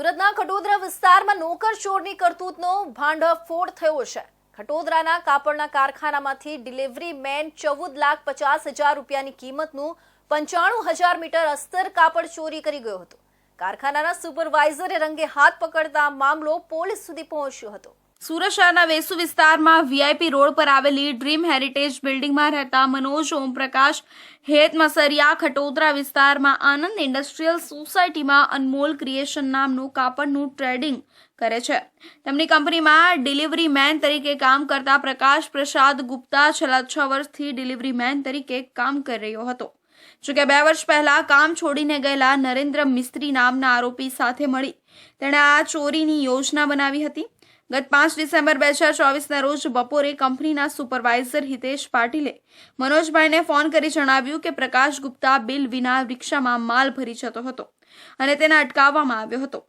સુરતના ખટોદરા વિસ્તારમાં નોકર ચોરની કરતૂતનો ભાંડફોડ થયો છે. ખટોદરાના કાપડના કારખાનામાંથી ડિલિવરી મેન ચૌદ લાખ પચાસ હજાર રૂપિયાની કિંમતનું પંચાણું હજાર મીટર અસ્તર કાપડ ચોરી કરી ગયો હતો. કારખાનાના સુપરવાઇઝરે રંગે હાથ પકડતા મામલો પોલીસ સુધી પહોંચ્યો હતો. સુરત શહેરના વેસુ વિસ્તારમાં વીઆઈપી રોડ પર આવેલી ડ્રીમ હેરિટેજ બિલ્ડિંગમાં રહેતા મનોજ ઓમપ્રકાશ, હેત મસરિયા, ખટોદરા વિસ્તારમાં આનંદ ઇન્ડસ્ટ્રીયલ સોસાયટીમાં અનમોલ ક્રિએશન નામનું કાપડનું ટ્રેડિંગ કરે છે. તેમની કંપનીમાં ડિલિવરી મેન તરીકે કામ કરતા પ્રકાશ પ્રસાદ ગુપ્તા છેલ્લા છ વર્ષથી ડિલિવરી મેન તરીકે કામ કરી રહ્યો હતો. જોકે બે વર્ષ પહેલા કામ છોડીને ગયેલા નરેન્દ્ર મિસ્ત્રી નામના આરોપી સાથે મળી. તેણે આ ચોરીની યોજના બનાવી હતી. ગત પાંચ ડિસેમ્બર બે હજાર ચોવીસના રોજ બપોરે કંપનીના સુપરવાઇઝર હિતેશ પાટીલે મનોજભાઈને ફોન કરી જણાવ્યું કે પ્રકાશ ગુપ્તા બિલ વિના રિક્ષામાં માલ ભરી જતો હતો અને તેને અટકાવવામાં આવ્યો હતો.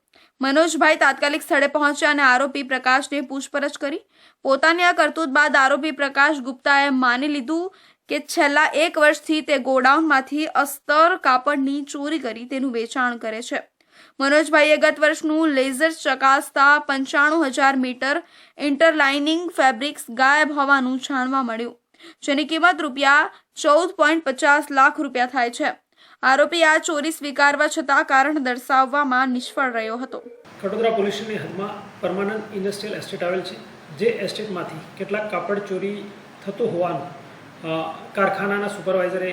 મનોજભાઈ તાત્કાલિક સ્થળે પહોંચ્યા અને આરોપી પ્રકાશને પૂછપરછ કરી. પોતાની આ કરતૂત બાદ આરોપી પ્રકાશ ગુપ્તાએ માની લીધું કે છેલ્લા એક વર્ષથી તે ગોડાઉનમાંથી અસ્તર કાપડની ચોરી કરી તેનું વેચાણ કરે છે. મનોજભાઈએ ગત વર્ષનું લેઝર ચકાસતા પંચાણું હજાર મીટર ઇન્ટરલાઇનિંગ ફેબ્રિક્સ ગાયબ હોવાનું જાણવા મળ્યું, જેની કિંમત રૂપિયા ચૌદ પોઈન્ટ પચાસ લાખ રૂપિયા થાય છે. આરોપી આ ચોરી સ્વીકારવા છતાં કારણ દર્શાવવામાં નિષ્ફળ રહ્યો હતો. ખટોદરા પોલીસની હદમાં પરમાનન્ટ ઇન્ડસ્ટ્રીયલ એસ્ટેટ આવેલ છે, જે એસ્ટેટમાંથી કેટલાક કાપડ ચોરી થતું હોવાનું કારખાનાના સુપરવાઇઝરે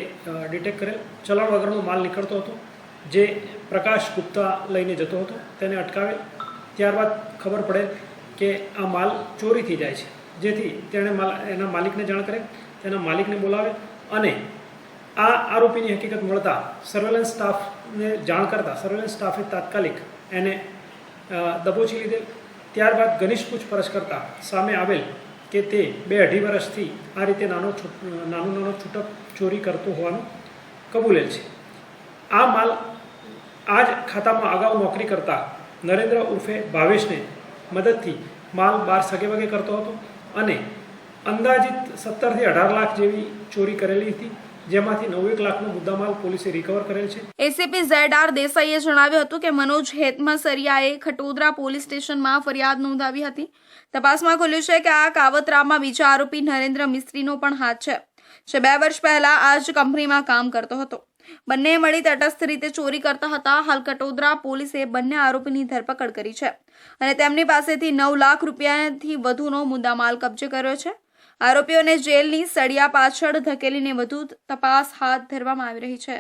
ડિટેક્ટ કરેલ. ચલણ વગરનો માલ નીકળતો હતો. જે પ્રકાશ ગુપ્તા લઈને જતો હતો, તેને અટકાવે. ત્યારબાદ ખબર પડે કે આ માલ ચોરીથી જાય છે. જેથી તેણે માલ, એના માલિકને જાણ કરે, તેના માલિકને બોલાવે અને આ આરોપીની હકીકત મળતા સર્વેલન્સ સ્ટાફને જાણ કરતા સર્વેલન્સ સ્ટાફે તાત્કાલિક એને દબોચી લીધે ત્યારબાદ ઘનિષ્ઠ પૂછપરછ કરતા સામે આવેલ કે તે બે અઢી વર્ષથી આ રીતે નાનો નાનો નાનો છૂટક ચોરી કરતો હોવાનું કબૂલેલ છે. આ માલ આ જ ખાતામાં અગાઉ નોકરી કરતા નરેન્દ્ર ઉર્ફે ભાવેશને મદદથી માલ બાર સગે વગે કરતો હતો અને અંદાજિત સત્તરથી અઢાર લાખ જેવી ચોરી કરેલી હતી, જેમાંથી એસીપી ઝેડ આર દેસાઈએ જણાવ્યું હતું કે મનોજ હેતમસરિયાએ ખટોદરા પોલીસ સ્ટેશનમાં ફરિયાદ નોંધાવી હતી. તપાસમાં ખુલ્યું છે કે આ કાવતરામાં બીજા આરોપી નરેન્દ્ર મિસ્ત્રીનો પણ હાથ છે. બે વર્ષ પહેલા આ જ કંપનીમાં કામ કરતો હતો. બંને મળી તટસ્થ રીતે ચોરી કરતા હતા. હાલ કટોદરા પોલીસે બંને આરોપીની ધરપકડ કરી છે અને તેમની પાસેથી નવ લાખ રૂપિયાથી વધુનો મુદ્દામાલ કબજે કર્યો છે. આરોપીઓને જેલની સળિયા પાછળ ધકેલીને વધુ તપાસ હાથ ધરવામાં આવી રહી છે.